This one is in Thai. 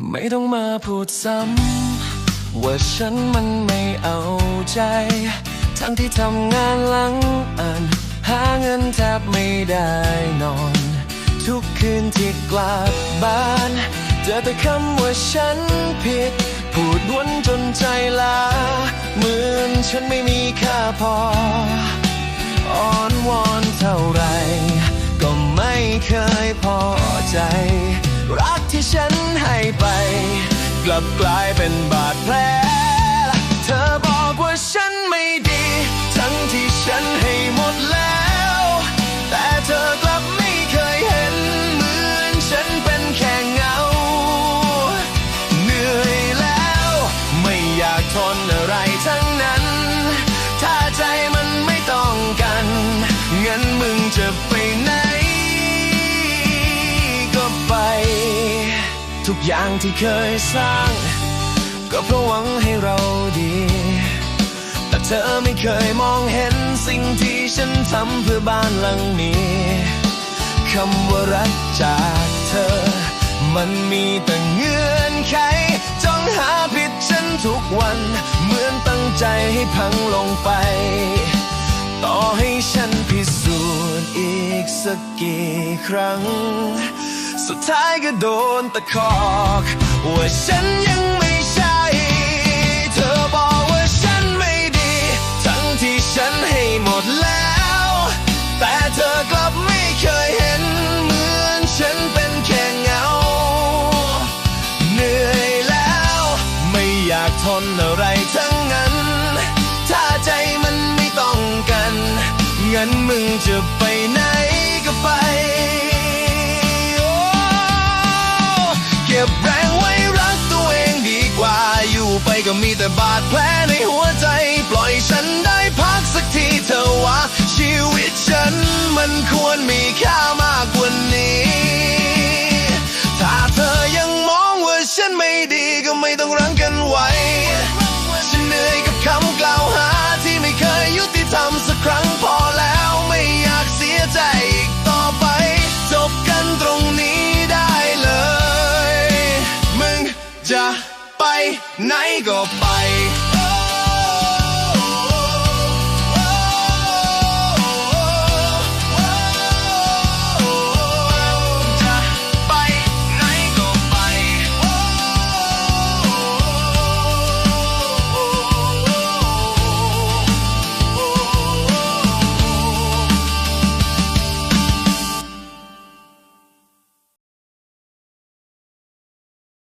ไม่ต้องมาพูดซ้ำว่าฉันมันไม่เอาใจ ทั้งที่ทำงานหลังอ่านหาเงินแทบไม่ได้นอน ทุกคืนที่กลับบ้าน เจอแต่คำว่าฉันผิด พูดวนจนใจลาเหมือนฉันไม่มีค่าพออ้อนวอนเท่าไร ก็ไม่เคยพอใจ กลับกลายเป็นบาดแผล ทุกอย่างที่เคยสร้าง ก็เพราะหวังให้เราดี แต่เธอไม่เคยมองเห็นสิ่งที่ฉันทำเพื่อบ้านหลังนี้คำว่ารักจากเธอ มันมีแต่เงื่อนไขจ้องหาผิดฉันทุกวัน เหมือนตั้งใจให้พังลงไป ต่อให้ฉันพิสูจน์อีกสักกี่ครั้ง สุดท้ายก็โดนตะคอกว่าฉันยังไม่ใช่ เธอบอกว่าฉันไม่ดี ทั้งที่ฉันให้หมดแล้ว แต่เธอกลับไม่เคยเห็น เหมือนฉันเป็นแค่เงา เหนื่อยแล้ว ไม่อยากทนอะไรทั้งนั้น ถ้าใจมันไม่ต้องกัน งั้นมึงจะไป แผลในหัวใจ ปล่อยฉันได้พักสักทีเธอว่าชีวิตฉันมันควรมีค่ามากกว่านี้ ถ้าเธอยังมองว่าฉันไม่ดีก็ไม่ต้องรังกันไว้ ฉันเหนื่อยกับคำกล่าวหาที่ไม่เคยยุติธรรมสักครั้งพอแล้วไม่อยากเสียใจอีกต่อไป จบกันตรงนี้ได้เลย มึงจะไปไหนก็ไป